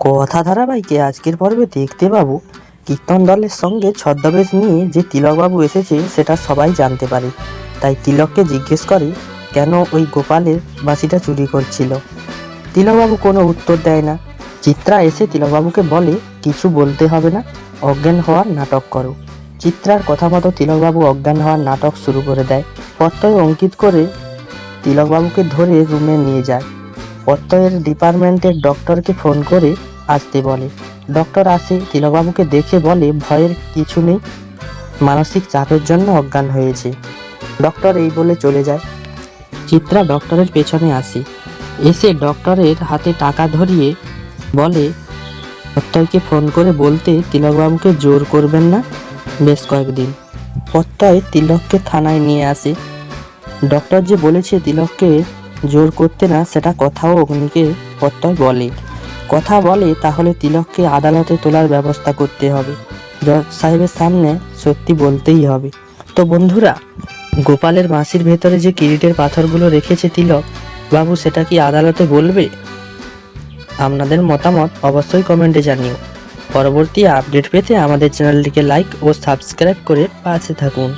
কথা ধারাবাহিকে আজকের পর্বে দেখতে পাবো। কীর্তন দলের সঙ্গে ছদ্মবেশ নিয়ে যে তিলকবাবু এসেছে, সেটা সবাই জানতে পারে। তাই তিলককে জিজ্ঞেস করে, কেন ওই গোপালের বাসিটা চুরি করছিল? তিলকবাবু কোনো উত্তর দেয় না। চিত্রা এসে তিলকবাবুকে বলে, কিছু বলতে হবে না, অজ্ঞান হওয়ার নাটক করো। চিত্রার কথা মতো তিলকবাবু অজ্ঞান হওয়ার নাটক শুরু করে দেয়। প্রত্যয় অঙ্কিত করে তিলকবাবুকে ধরে রুমে নিয়ে যায়। প্রত্যয়ের ডিপার্টমেন্টের ডক্টরকে ফোন করে আসতে বলে। ডক্টর আসে, তিলকবাবুকে দেখে বলে, ভয়ের কিছু নেই। মানসিক চাপের জন্য অজ্ঞান হয়েছে। ডক্টর এই বলে চলে যায়। চিত্রা ডক্টরের পেছনে আসে। এসে ডক্টরের হাতে টাকা ধরিয়ে বলে প্রত্যয়কে ফোন করে বলতে, তিলকবাবুকে জোর করবেন না। বেশ কয়েকদিন প্রত্যয় তিলককে থানায় নিয়ে আসে। ডক্টর যে বলেছে তিলককে জোর করতে না, সেটা কথাও অগ্নিকে প্রত্যয় বলে। কথা বলে, তাহলে তিলককে আদালতে তোলার ব্যবস্থা করতে হবে। জজ সাহেবের সামনে সত্যি বলতেই হবে। তো বন্ধুরা, গোপালের মাসির ভেতরে যে কিরিটের পাথরগুলো রেখেছে তিলক, বাবু সেটা কি আদালতে বলবে? আপনাদের মতামত অবশ্যই কমেন্টে জানিও। পরবর্তী আপডেট পেতে আমাদের চ্যানেলটিকে লাইক ও সাবস্ক্রাইব করে পাশে থাকুন।